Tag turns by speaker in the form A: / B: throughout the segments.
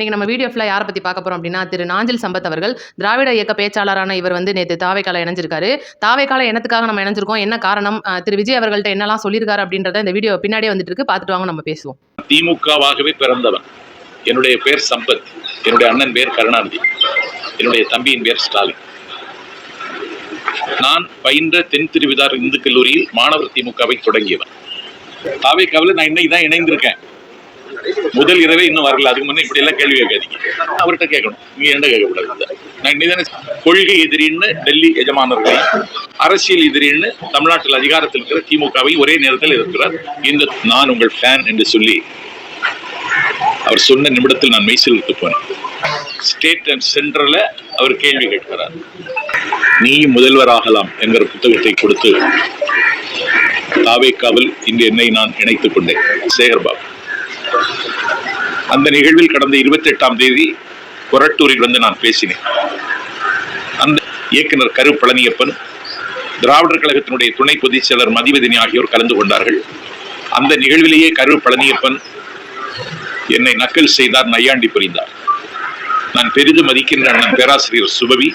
A: இன்னைக்கு நம்ம வீடியோ ஃபுல்லாக யாரை பற்றி பார்க்க போகிறோம் அப்படின்னா திரு. நாஞ்சில் சம்பத் அவர்கள் திராவிட இயக்க பேச்சாளரான இவர் வந்து நேற்று தாவைக்கால இணைஞ்சிருக்காரு. தாவைக்கால இனத்துக்காக நம்ம இணைஞ்சிருக்கோம். என்ன காரணம்? திரு. விஜய் அவர்கள்ட்ட என்னெல்லாம் சொல்லியிருக்காரு அப்படின்றத இந்த வீடியோ பின்னாடியே வந்துட்டு இருக்கு பார்த்துட்டு வாங்க நம்ம பேசுவோம்.
B: திமுகவாகவே பிறந்தவன். என்னுடைய பேர் சம்பத். என்னுடைய அண்ணன் பேர் கருணாநிதி. என்னுடைய தம்பியின் பேர் ஸ்டாலின். நான் பயின்ற தென் திருவிதார் இந்து கல்லூரியில் மாணவர் திமுகவை தொடங்கியவன். தாவைக்காவில் நான் இன்னைக்கு தான் இணைந்திருக்கேன். முதல் இரவே இன்னும் வரல. அதுக்கு முன்னே இப்படி எல்லாம் கேள்வி கேட்காதீங்க. அவர்கிட்ட கேட்கணும். நீங்க என்ன கேட்கக்கூடாது. நான் கொள்கை எதிரின்னு டெல்லி எஜமானர்களையும் அரசியல் எதிரின்னு தமிழ்நாட்டில் அதிகாரத்தில் இருக்கிற திமுகவை ஒரே நேரத்தில் இருக்கிறார் இந்த நான் உங்கள் ஃபேன் என்று சொல்லி அவர் சொன்ன நிமிடத்தில் நான் மெய்சிலுக்கு போனேன். ஸ்டேட் அண்ட் சென்ட்ரல அவர் கேள்வி கேட்கிறார். நீ முதல்வராகலாம் என்கிற புத்தகத்தை கொடுத்து தாவேக்காவில் இங்கு என்னை நான் இணைத்துக் கொண்டேன். சேகர்பாபு அந்த நிகழ்வில் கடந்த இருபத்தி எட்டாம் தேதி கொரட்டூரில் வந்து நான் பேசினேன். அந்த இயக்குனர் கரு பழனியப்பன் திராவிடர் கழகத்தினுடைய துணை பொதுச் செயலர் மதிவதினி ஆகியோர் கலந்து கொண்டார்கள். அந்த நிகழ்விலேயே கரு பழனியப்பன் என்னை நக்கல் செய்தார் நையாண்டி புரிந்தார். நான் பெரிதும் மதிக்கின்ற அண்ணன் பேராசிரியர் சுபவி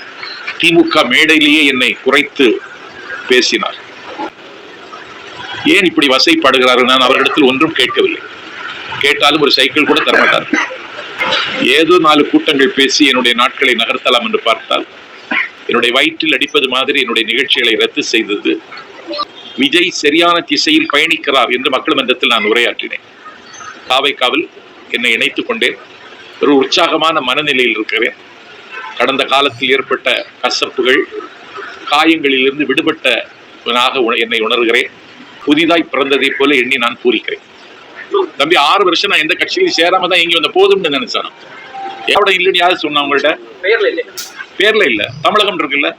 B: திமுக மேடையிலேயே என்னை குறைத்து பேசினார். ஏன் இப்படி வசைப்பாடுகிறார்கள்? நான் அவர்களிடத்தில் ஒன்றும் கேட்கவில்லை. கேட்டாலும் ஒரு சைக்கிள் கூட தரமாட்டார். ஏதோ நாலு கூட்டங்கள் பேசி என்னுடைய நாட்களை நகர்த்தலாம் என்று பார்த்தால் என்னுடைய வயிற்றில் அடிப்பது மாதிரி என்னுடைய நிகழ்ச்சிகளை ரத்து செய்தது. விஜய் சரியான திசையில் பயணிக்கிறார் என்று மக்கள் மன்றத்தில் நான் உரையாற்றினேன். காவைக்காவில் என்னை இணைத்துக் கொண்டேன். ஒரு உற்சாகமான மனநிலையில் இருக்கிறேன். கடந்த காலத்தில் ஏற்பட்ட கசப்புகள் காயங்களிலிருந்து விடுபட்ட உண- என்னை உணர்கிறேன். புதிதாய் பிறந்ததைப் போல எண்ணி நான் பூரிக்கிறேன். தம்பி ஆறு வருஷம் நான் எந்த கட்சியிலும் சேராம தான் இங்க வந்த போதும்னு நினைச்சேன் எவ்வளோ இல்லைன்னு யாரு சொன்னா உங்கள்ட்ட?
C: பெயர்ல இல்லை.
B: பேர்ல இல்ல. தமிழகம் இருக்குல்ல?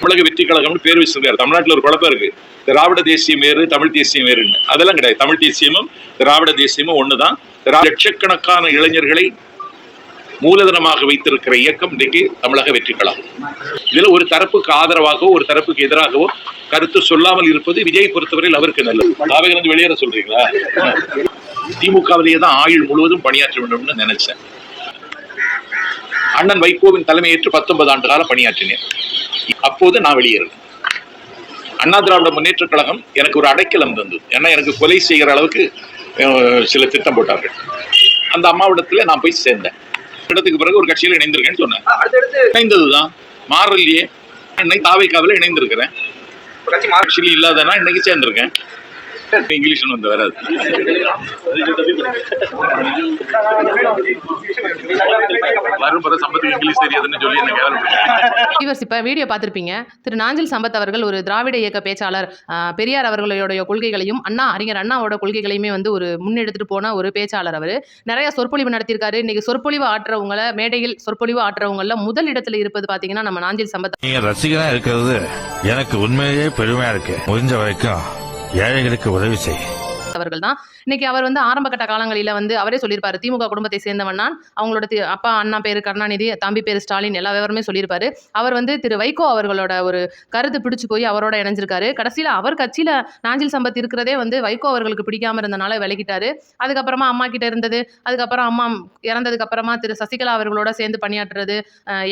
B: தமிழக வெற்றி கழகம்னு பேர் வச்சிருக்காரு. தமிழ்நாட்டுல ஒரு குழப்பம் இருக்கு. திராவிட தேசியம் வேறு தமிழ் தேசியம் வேறுன்னு. அதெல்லாம் கிடையாது. தமிழ் தேசியமும் திராவிட தேசியமும் ஒண்ணுதான். திரா- லட்சக்கணக்கான இளைஞர்களை மூலதனமாக வைத்திருக்கிற இயக்கம் இன்றைக்கு தமிழக வெற்றிக்கலாம் இதில் இதுல ஒரு தரப்புக்கு ஆதரவாகவோ ஒரு தரப்புக்கு எதிராகவோ கருத்து சொல்லாமல் இருப்பது விஜய் பொறுத்தவரையில் அவருக்கு நல்லது. தாவையிலிருந்து வெளியேற சொல்றீங்களா? திமுகவிலேயே தான் ஆயுள் முழுவதும் பணியாற்ற வேண்டும்னு நினைச்சேன். அண்ணன் வைகோவின் தலைமையேற்று பத்தொன்பது ஆண்டு காலம் பணியாற்றினேன். அப்போது நான் வெளியேறேன். அண்ணா திராவிட முன்னேற்ற கழகம் எனக்கு ஒரு அடைக்கலம் தந்தது. ஏன்னா எனக்கு கொலை செய்கிற அளவுக்கு சில திட்டம் போட்டார்கள். அந்த அம்மாவிடத்தில் நான் போய் சேர்ந்தேன். இடத்துக்கு பிறகு ஒரு கட்சியில் இணைந்திருக்கேன்னு சொன்னேன். இணைந்ததுதான். மாறலையே இன்னைக்கு தாவைக்காவில் இணைந்திருக்கிறேன். கட்சியில் இல்லாதனா இன்னைக்கு சேர்ந்திருக்கேன். இங்கிலீஷ் வந்து வராது. வரும் பிறகு சம்பத்துக்கு இங்கிலீஷ் தெரியாதுன்னு சொல்லி என்ன கேவலம்
A: இவர் இப்போ வீடியோ பார்த்துருப்பீங்க. திரு நாஞ்சில் சம்பத் அவர்கள் ஒரு திராவிட இயக்க பேச்சாளர். பெரியார் அவர்களுடைய கொள்கைகளையும் அண்ணா அறிஞர் அண்ணாவோட கொள்கைகளையுமே வந்து ஒரு முன்னெடுத்துட்டு போன ஒரு பேச்சாளர் அவர். நிறைய சொற்பொழிவு நடத்தியிருக்காரு. இன்னைக்கு சொற்பொழிவு ஆற்றுறவங்கள மேடையில் சொற்பொழிவு ஆற்றுறவங்கள முதல் இடத்துல இருப்பது பார்த்தீங்கன்னா நம்ம நாஞ்சில் சம்பத்
D: நீங்க ரசிகனா இருக்கிறது எனக்கு உண்மையிலேயே பெருமையா இருக்கு. முடிஞ்ச வரைக்கும் ஏழைகளுக்கு உதவி செய்.
A: அவர்கள் தான் இன்னைக்கு அவர் வந்து ஆரம்ப கட்ட காலங்களில் வந்து அவரே சொல்லியிருப்பாரு. திமுக குடும்பத்தை சேர்ந்தவன் நான் அவங்களோட அப்பா அண்ணா பேர் கருணாநிதி தம்பி பேர் ஸ்டாலின் எல்லா விவரமே சொல்லியிருப்பாரு. அவர் வந்து திரு வைகோ அவர்களோட ஒரு கருத்து பிடிச்சு போய் அவரோட இணைஞ்சிருக்காரு. கடைசியில் அவர் கட்சியில் நாஞ்சில் சம்பத் இருக்கிறதே வந்து வைகோ அவர்களுக்கு பிடிக்காம இருந்தனால விலகிட்டாரு. அதுக்கப்புறமா அம்மா கிட்ட இருந்தது அதுக்கப்புறம் அம்மா இறந்ததுக்கு அப்புறமா திரு சசிகலா அவர்களோட சேர்ந்து பணியாற்றுறது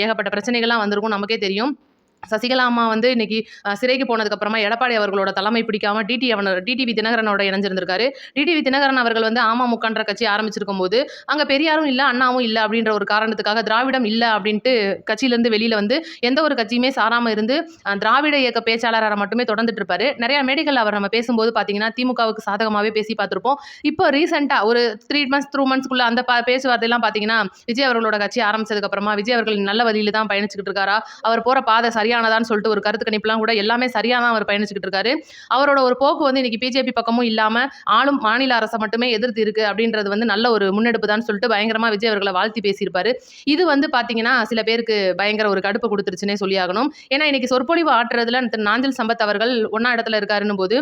A: ஏகப்பட்ட பிரச்சனைகள்லாம் வந்திருக்கும் நமக்கே தெரியும். சசிகலா அம்மா வந்து இன்னைக்கு சிறைக்கு போனதுக்கு அப்புறமா எடப்பாடி அவர்களோட தலைமை பிடிக்காம டிடி அவன டிடிவி தினகரனோட இணைஞ்சிருந்திருக்காரு. டிடிவி தினகரன் அவர்கள் வந்து அமமுகன்ற கட்சி ஆரம்பிச்சிருக்கும் போது அங்க பெரியாரும் இல்ல அண்ணாவும் இல்ல அப்படின்ற ஒரு காரணத்துக்காக திராவிடம் இல்ல அப்படின்ட்டு கட்சியிலேருந்து வெளியில வந்து எந்த ஒரு கட்சியுமே சாராம இருந்து திராவிட இயக்க பேச்சாளராக மட்டுமே தொடர்ந்துட்டு இருப்பாரு நிறைய மேடைகள் அவர் நம்ம பேசும்போது பாத்தீங்கன்னா திமுகவுக்கு சாதகமாகவே பேசி பார்த்திருப்போம் இப்போ ரீசெண்டா ஒரு த்ரீ மந்த்ஸ் த்ரூ மந்த்ஸ்க்குள்ள அந்த பா- பேச்சுவார்த்தையெல்லாம் பாத்தீங்கன்னா விஜய் அவர்களோட கட்சி ஆரம்பிச்சதுக்கு அப்புறமா விஜய் அவர்கள் நல்ல வழியில தான் பயணிச்சுக்கிட்டு இருக்காரா? அவர் போற பாதை சரியானதான்னு சொல்லிட்டு ஒரு கருத்து கணிப்புலாம் கூட எல்லாமே சரியாக தான் அவர் பயணிச்சுக்கிட்டு இருக்காரு. அவரோட ஒரு போக்கு வந்து இன்னைக்கு பிஜேபி பக்கமும் இல்லாமல் ஆளும் மாநில அரசை மட்டுமே எதிர்த்து இருக்கு அப்படின்றது வந்து நல்ல ஒரு முன்னெடுப்பு தான் சொல்லிட்டு பயங்கரமாக விஜய் அவர்களை வாழ்த்தி பேசியிருப்பாரு. இது வந்து பார்த்தீங்கன்னா சில பேருக்கு பயங்கர ஒரு கடுப்பு கொடுத்துருச்சுன்னே சொல்லியாகணும் ஏன்னா இன்னைக்கு சொற்பொழிவு ஆற்றுறதுல திரு நாஞ்சில் சம்பத் அவர்கள் ஒன்னா இடத்துல இருக்காருன்னு போது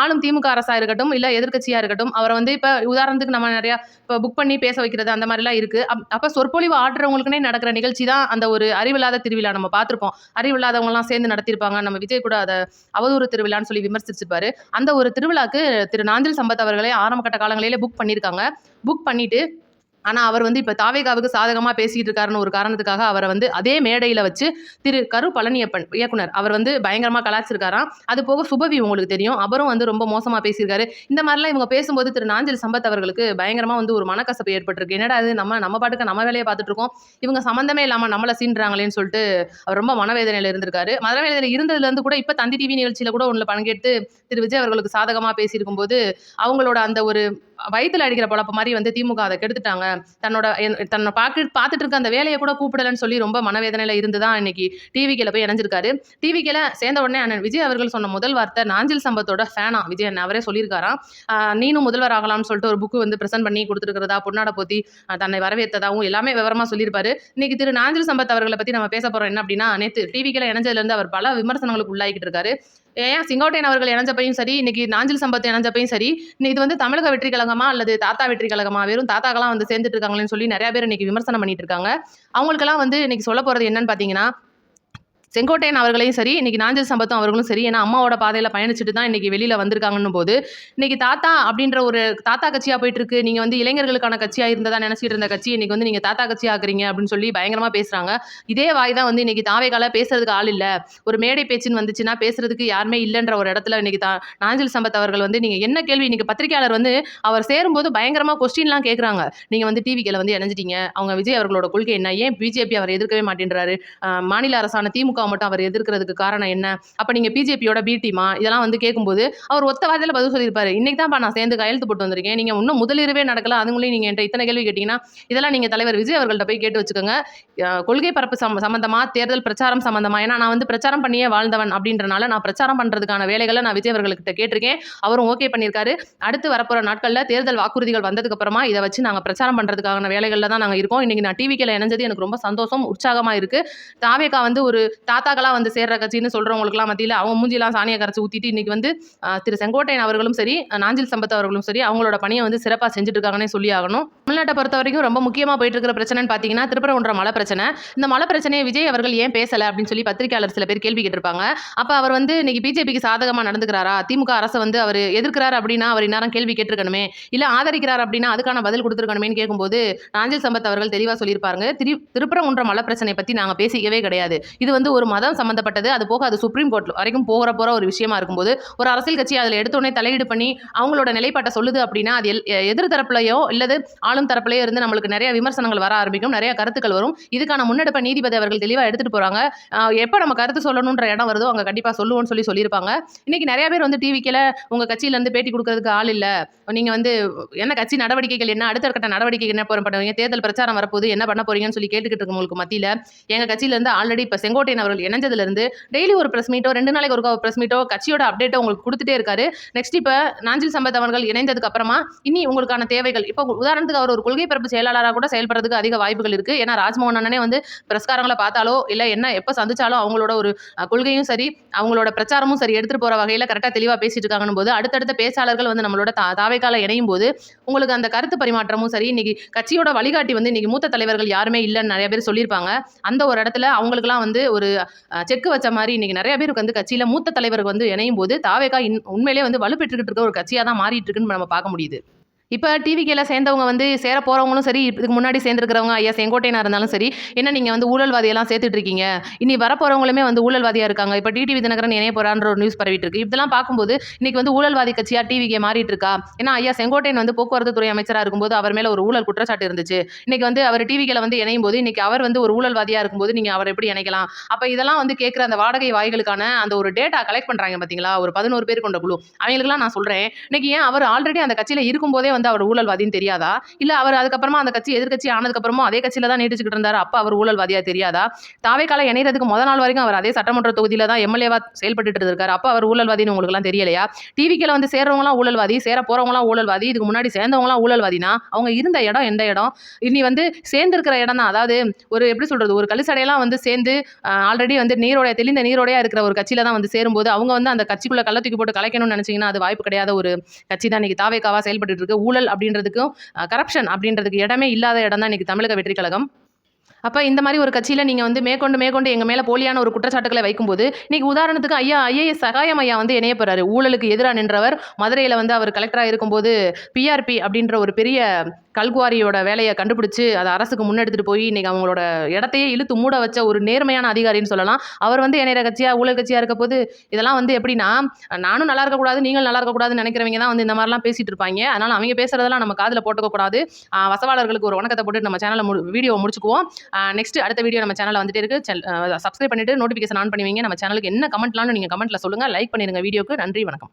A: ஆளும் திமுக அரசாக இருக்கட்டும் இல்லை எதிர்கட்சியாக இருக்கட்டும் அவரை வந்து இப்போ உதாரணத்துக்கு நம்ம நிறையா இப்போ புக் பண்ணி பேச வைக்கிறது அந்த மாதிரிலாம் இருக்கு. அப்போ சொற்பொழிவு ஆற்றுறவங்களுக்குனே நடக்கிற நிகழ்ச்சி தான் அந்த ஒரு அறிவில்லாத திருவிழா நம்ம பார்த்துருப்போம். அறிவில்லாத இல்லாதவங்கலாம் சேர்ந்து நடத்தியிருப்பாங்க. நம்ம விஜய் கூட அதை அவதூறு திருவிழான்னு சொல்லி விமர்சிச்சிருப்பாரு. அந்த ஒரு திருவிழாக்கு திரு நாஞ்சில் சம்பத் அவர்களே ஆரம்ப கட்ட காலங்களிலே புக் பண்ணியிருக்காங்க. புக் பண்ணிட்டு ஆனால் அவர் வந்து இப்போ தாவேகாவுக்கு சாதகமாக பேசிக்கிட்டு இருக்காருன்னு ஒரு காரணத்துக்காக அவரை வந்து அதே மேடையில் வச்சு திரு கரு பழனியப்பன் இயக்குனர் அவர் வந்து பயங்கரமாக கலாச்சிருக்காராம் அது போக சுபவி உங்களுக்கு தெரியும் அவரும் வந்து ரொம்ப மோசமாக பேசியிருக்காரு. இந்த மாதிரிலாம் இவங்க பேசும்போது திரு நாஞ்சல் சம்பத் அவர்களுக்கு பயங்கரமாக வந்து ஒரு மனக்கசப்பு ஏற்பட்டிருக்கு. என்னடா அது நம்ம நம்ம பாட்டுக்கு நம்ம வேலையை பார்த்துட்டு இருக்கோம். இவங்க சம்மந்தமே இல்லாமல் நம்மளை சீன்றாங்களேன்னு சொல்லிட்டு அவர் ரொம்ப மனவேதனையில் இருந்திருக்காரு. மனவேதனையில் இருந்ததுலேருந்து கூட இப்போ தந்தி டிவி நிகழ்ச்சியில் கூட ஒண்ணுல பங்கேற்று திரு விஜய் அவர்களுக்கு சாதகமாக பேசியிருக்கும்போது அவங்களோட அந்த ஒரு வயிற்றுல அடிக்கிற பொழப்பு மாதிரி வந்து திமுக அதை கெடுத்துட்டாங்க. தன்னோட என்- தன்னை பார்க்க பார்த்துட்டு இருக்க அந்த வேலையை கூட கூப்பிடலன்னு சொல்லி ரொம்ப மனவேதனையில் இருந்து தான் இன்னைக்கு டிவிக்கில் போய் இணைஞ்சிருக்காரு. டிவிக்கில் சேர்ந்த உடனே அண்ணன் விஜய் அவர்கள் சொன்ன முதல் வார்த்தை நாஞ்சில் சம்பத்தோட ஃபேனா விஜய் அண்ணன் அவரே சொல்லியிருக்காராம். நீனும் முதல்வர் ஆகலாம்னு சொல்லிட்டு ஒரு புக்கு வந்து ப்ரெசென்ட் பண்ணி கொடுத்துருக்கிறதா பொன்னாட போத்தி தன்னை வரவேற்றதாகவும் எல்லாமே விவரமாக சொல்லியிருப்பாரு. இன்னைக்கு திரு நாஞ்சில் சம்பத் அவர்களை பற்றி நம்ம பேச போகிறோம் என்ன அப்படின்னா நேற்று டிவிக்கில் இணைஞ்சதுலேருந்து அவர் பல விமர்சனங்களுக்கு உள்ளாகிட்டு இருக்காரு. ஏன்? செங்கோட்டையன் அவர்கள் இணைஞ்சப்பையும் சரி இன்னைக்கு நாஞ்சில் சம்பத் இணைஞ்சப்பையும் சரி இது வந்து தமிழக வெற்றி கழகம் அல்லது தாத்தா வெற்றி கழகமா? வெறும் தாத்தாக்கெல்லாம் வந்து சேர்ந்துட்டு இருக்காங்களேன்னு சொல்லி நிறைய பேர் இன்னைக்கு விமர்சனம் பண்ணிட்டு இருக்காங்க. அவங்களுக்கெல்லாம் வந்து இன்னைக்கு சொல்ல போறது என்னன்னு பாத்தீங்கன்னா செங்கோட்டையன் அவர்களையும் சரி இன்னைக்கு நாஞ்சல் சம்பத்தும் அவர்களும் சரி ஏன்னா அம்மாவோட பாதையில பயணிச்சுட்டு தான் இன்னைக்கு வெளியில வந்திருக்காங்கன்னு போது இன்னைக்கு தாத்தா அப்படின்ற ஒரு தாத்தா கட்சியா போயிட்டு இருக்கு நீங்க வந்து இளைஞர்களுக்கான கட்சியா இருந்ததா நினைச்சிட்டு இருந்த கட்சி இன்னைக்கு வந்து நீங்க தாத்தா கட்சி ஆக்குறீங்க அப்படின்னு சொல்லி பயங்கரமா பேசுறாங்க. இதே வாய் தான் வந்து இன்னைக்கு தாவேகால பேசுறதுக்கு ஆள் இல்ல. ஒரு மேடை பேச்சுன்னு வந்துச்சுன்னா பேசுறதுக்கு யாருமே இல்லைன்ற ஒரு இடத்துல இன்னைக்கு தா நாஞ்சல் சம்பத் அவர்கள் வந்து நீங்க என்ன கேள்வி இன்னைக்கு பத்திரிகையாளர் வந்து அவர் சேரும்போது பயங்கரமா கொஸ்டின்லாம் கேட்குறாங்க நீங்க வந்து டிவிக்கில் வந்து இணைஞ்சிட்டீங்க. அவங்க விஜய் அவர்களோட கொள்கை என்ன? ஏன் பிஜேபி அவர் எதிர்க்கவே மாட்டேன்றாரு? மாநில அரசான திமுக மட்டும் அவர் எதிர்க்கிறதுக்கு காரணம் என்ன? அப்போ நீங்க பிஜேபியோட பி டீமா இதெல்லாம் வந்து கேட்கும்போது அவர் ஒத்த வார்த்தையில் பதில் சொல்லியிருப்பாரு. இன்னைக்கு தான்ப்பா நான் சேர்ந்து கையெழுத்து போட்டு வந்திருக்கேன். நீங்க இன்னும் முதலிரவே நடக்கல. அதுங்களையும் நீங்கள் என்கிட்ட இத்தனை கேள்வி கேட்டீங்கன்னா இதெல்லாம் நீங்க தலைவர் விஜய் அவர்கள்ட்ட போய் கேட்டு வச்சுக்கோங்க. கொள்கை பரப்பு சம் சம்பந்தமா தேர்தல் பிரச்சாரம் சம்மந்தமாக ஏன்னா நான் வந்து பிரச்சாரம் பண்ணியே வாழ்ந்தவன் அப்படின்றனால நான் பிரச்சாரம் பண்ணுறதுக்கான வேலைகளை நான் விஜய் அவர்கள்கிட்ட கேட்டிருக்கேன். அவரும் ஓகே பண்ணியிருக்காரு. அடுத்து வரப்போகிற நாட்களில் தேர்தல் வாக்குறுதிகள் வந்ததுக்கு அப்புறமா இதை வச்சு நாங்கள் பிரச்சாரம் பண்ணுறதுக்கான வேலைகளில் தான் நாங்கள் இருக்கோம். இன்னைக்கு நான் டிவிக்கில் இணைஞ்சது எனக்கு ரொம்ப சந்தோஷம் உற்சாகமாக இருக்கு. தாவேகா வந்து ஒரு தாத்தாக்கெல்லாம் வந்து சேர்ற கட்சின்னு சொல்கிறவங்களுக்குலாம் மத்தியில் அவங்க மூஞ்சிலாம் சாணியை கரைச்சி ஊற்றிட்டு இன்றைக்கி வந்து திரு செங்கோட்டையன் அவர்களும் சரி நாஞ்சில் சம்பத் அவர்களும் சரி அவங்களோட பணியை வந்து சிறப்பாக செஞ்சுட்டு இருக்காங்கன்னே சொல்லி ஆகணும். தமிழ்நாட்டை பொறுத்த வரைக்கும் ரொம்ப முக்கியமாக போயிட்டு இருக்கிற பிரச்சனைன்னு பார்த்தீங்கன்னா திருப்பரங்குன்ற மலை பிரச்சனை. இந்த மலை பிரச்சனையை விஜய் அவர்கள் ஏன் பேசலை அப்படின்னு சொல்லி பத்திரிகையாளர் சில பேர் கேள்வி கேட்டிருப்பாங்க. அப்போ அவர் வந்து இன்னைக்கு பிஜேபிக்கு சாதகமாக நடந்துக்கிறாரா? திமுக அரசு வந்து அவர் எதிர்க்கிறார் அப்படின்னா அவர் இந்நேரம் கேள்வி கேட்டிருக்கணுமே. இல்லை ஆதரிக்கிறார் அப்படின்னா அதுக்கான பதில் கொடுத்துருக்கணுமே கேட்கும்போது நாஞ்சில் சம்பத் அவர்கள் தெளிவாக சொல்லியிருப்பாங்க திரு திருப்பரங்குன்ற மலை பிரச்சனை பற்றி நாங்கள் பேசிக்கவே கிடையாது. இது வந்து ஒரு மதம் சம்பந்தப்பட்டது. அது போக அது சுப்ரீம் கோர்ட் வரைக்கும் போகிற போகிற ஒரு விஷயமா இருக்கும்போது ஒரு அரசியல் கட்சி அதில் எடுத்தோடனே தலையீடு பண்ணி அவங்களோட நிலைப்பாட்டை சொல்லுது அப்படின்னா அது எல்- இல்லது ஆளும் தரப்புலையோ இருந்து நம்மளுக்கு நிறைய விமர்சனங்கள் வர ஆரம்பிக்கும் நிறைய கருத்துக்கள் வரும். இதுக்கான முன்னெடுப்பை நீதிபதி அவர்கள் தெளிவாக எடுத்துட்டு போறாங்க. எப்போ நம்ம கருத்து சொல்லணுன்ற இடம் வருதோ அங்கே கண்டிப்பாக சொல்லுவோம்னு சொல்லி சொல்லியிருப்பாங்க. இன்னைக்கு நிறைய பேர் வந்து டிவிக்கில் உங்க கட்சியில இருந்து பேட்டி கொடுக்கறதுக்கு ஆள் இல்லை. நீங்க வந்து என்ன கட்சி நடவடிக்கைகள் என்ன அடுத்த கட்ட நடவடிக்கைகள் என்ன போற பண்ணுவீங்க? தேர்தல் பிரச்சாரம் வரப்போகுது என்ன பண்ண போறீங்கன்னு சொல்லி கேட்டுக்கிட்டு இருக்கவங்களுக்கு மத்தியில். எங்க கட்சியிலேருந்து ஆல்ரெடி இப்போ செங்கோட்டையன் அவர்கள் இணைஞ்சதுல இருந்து டெய்லி ஒரு பிரஸ் மீட்டோ ரெண்டு நாளைக்கு ஒரு பிரஸ் மீட்டோ கட்சியோட அப்டேட்டோ உங்களுக்கு கொடுத்துட்டே இருக்காரு. நெக்ஸ்ட் இப்போ நாஞ்சில் சம்பத் அவர்கள் இணைந்ததுக்கு அப்புறமா இனி உங்களுக்கான தேவைகள் இப்போ உதாரணத்துக்கு அவர் ஒரு கொள்கை பிறப்பு செயலாளராக கூட செயல்படுறதுக்கு அதிக வாய்ப்புகள் இருக்கு. ஏன்னா ராஜ்மோகன் அண்ணனே வந்து பிரஸ்காரங்களை பார்த்தாலோ இல்லை என்ன எப்போ சந்திச்சாலும் அவங்களோட ஒரு கொள்கையும் சரி அவங்களோட பிரச்சாரமும் சரி எடுத்துட்டு போற வகையில் கரெக்டாக தெளிவாக பேசிட்டு இருக்காங்கன்னு போது அடுத்தடுத்த பேச்சாளர்கள் வந்து நம்மளோட தா தாவைக்கால இணையும் போது உங்களுக்கு அந்த கருத்து பரிமாற்றமும் சரி இன்னைக்கு கட்சியோட வழிகாட்டி வந்து இன்னைக்கு மூத்த தலைவர்கள் யாருமே இல்லைன்னு நிறைய பேர் சொல்லியிருப்பாங்க. அந்த ஒரு இடத்துல அவங்களுக்குலாம் வந்து ஒரு செக்கு வச்ச மாதிரி இன்னைக்கு நிறைய பேருக்கு வந்து கட்சியில மூத்த தலைவர்கள் வந்து இணையும் போது தாவேகா இன் உண்மையிலேயே வந்து வலுப்பெற்றுக்கிட்டு இருக்க ஒரு கட்சியாக தான் மாறிட்டு இருக்குன்னு நம்ம பார்க்க முடியுது. இப்போ டிவிக்கில் சேர்ந்தவங்க வந்து சேர போகிறவங்களும் சரி இதுக்கு முன்னாடி சேர்ந்துருக்கிறவங்க ஐயா செங்கோட்டையனாக இருந்தாலும் சரி என்ன நீங்கள் வந்து ஊழல்வாதியெல்லாம் சேர்த்துட்டு இருக்கீங்க இனி வரப்போகிறவங்களுமே வந்து ஊழல்வாதியாக இருக்காங்க. இப்போ டிடிவி தினகரன் இணைய போகிறான்ற ஒரு நியூஸ் பரவிட்டு இருக்கு. இதெல்லாம் பார்க்கும்போது இன்னைக்கு வந்து ஊழல்வாதி கட்சியாக டிவிக்கே மாறிட்டு இருக்கா ஏன்னா ஐயா செங்கோட்டையன் வந்து போக்குவரத்து துறை அமைச்சராக இருக்கும்போது அவர் மேலே ஒரு ஊழல் குற்றச்சாட்டு இருந்துச்சு. இன்னைக்கு வந்து அவர் டிவிக்கில் வந்து இணையும் போது இன்னைக்கு அவர் வந்து ஒரு ஊழல்வாதியாக இருக்கும்போது நீங்கள் அவர் எப்படி இணைக்கலாம்? அப்போ இதெல்லாம் வந்து கேட்குற அந்த வாடகை வாய்களுக்கான அந்த ஒரு டேட்டா கலெக்ட் பண்ணுறாங்க பார்த்தீங்களா ஒரு பதினோரு பேர் கொண்ட குழு. அவங்களுக்குலாம் நான் சொல்கிறேன் இன்னைக்கு ஏன் அவர் ஆல்ரெடி அந்த கட்சியில் இருக்கும்போதே வந்து அவர் ஊழல்வாதின்னு தெரியாதா? இல்லை அவர் அதுக்கப்புறமா அந்த கட்சி எதிர்க்கட்சி ஆனதுக்கப்புறமும் அதே கட்சியில் தான் நீட்டிச்சுக்கிட்டு இருந்தார். அப்போ அவர் ஊழல்வாதியாக தெரியாதா? தாவேக்கால இணையறதுக்கு முத நாள் வரைக்கும் அவர் அதே சட்டமன்ற தொகுதியில தான் எம்எல்ஏவா செயல்பட்டு இருக்காரு அப்போ அவர் ஊழல்வாதின்னு உங்களுக்குலாம் தெரியலையா? டிவிக்கில் வந்து சேர்றவங்களாம் ஊழல்வாதி சேர போறவங்களாம் ஊழல்வாதி இதுக்கு முன்னாடி சேர்ந்தவங்களாம் ஊழல்வாதினா அவங்க இருந்த இடம் எந்த இடம்? இனி வந்து சேர்ந்துருக்கிற இடம் தான் அதாவது ஒரு எப்படி சொல்றது ஒரு கழிச்சடையெல்லாம் வந்து சேர்ந்து ஆல்ரெடி வந்து நீரோடைய தெளிந்த நீரோடையாக இருக்கிற ஒரு கட்சியில தான் வந்து சேரும்போது அவங்க வந்து அந்த கட்சிக்குள்ளே கள்ள தூக்கி போட்டு கலைக்கணும்னு நினச்சிங்கன்னா அது வாய்ப்பு கிடையாத ஒரு கட்சி தான். இன்னைக்கு தாவேக்காவாக செயல்பட்டு இருக்கு. ஊழல் அப்படின்றதுக்கும் கரப்ஷன் அப்படின்றதுக்கு இடமே இல்லாத இடம் தான் இன்னைக்கு தமிழக வெற்றி கழகம் அப்போ இந்த மாதிரி ஒரு கட்சியில் நீங்கள் வந்து மேற்கொண்டு மேற்கொண்டு எங்கள் மேலே போலியான ஒரு குற்றச்சாட்டுகளை வைக்கும்போது இன்றைக்கி உதாரணத்துக்கு ஐயா ஐஏஎஸ் சகாயம் ஐயா வந்து இணைய ஊழலுக்கு எதிராக நின்றவர். மதுரையில் வந்து அவர் கலெக்டராக இருக்கும்போது பிஆர்பி அப்படின்ற ஒரு பெரிய கல்குவாரியோட வேலையை கண்டுபிடிச்சி அதை அரசுக்கு முன்னெடுத்துட்டு போய் இன்றைக்கி அவங்களோட இடத்தையே இழுத்து மூட வச்ச ஒரு நேர்மையான அதிகாரின்னு சொல்லலாம். அவர் வந்து இணையிற கட்சியாக ஊழல் கட்சியாக இருக்க போது இதெல்லாம் வந்து எப்படின்னா நானும் நல்லா இருக்கக்கூடாது நீங்கள் நல்லா இருக்கக்கூடாதுன்னு நினைக்கிறவங்க தான் வந்து இந்த மாதிரிலாம் பேசிகிட்டு இருப்பாங்க. அதனால் அவங்க பேசுகிறதெல்லாம் நம்ம காதில் போட்டுக்க கூடாது. வசவாளர்களுக்கு ஒரு வணக்கத்தை போட்டு நம்ம சேனலை மு வீடியோ முடிச்சுக்குவோம். நெக்ஸ்ட் அடுத்த வீடியோ நம்ம சேனலில் வந்துட்டு இருக்கு. சப்ஸ்கிரைப் பண்ணிட்டு நோட்டிஃபிகேஷன் ஆன் பண்ணி வைங்க நம்ம சேனலுக்கு என்ன கமெண்ட்லாம்னு நீங்கள் கமெண்ட்டில் சொல்லுங்கள் லைக் பண்ணிடுங்க வீடியோக்கு நன்றி வணக்கம்.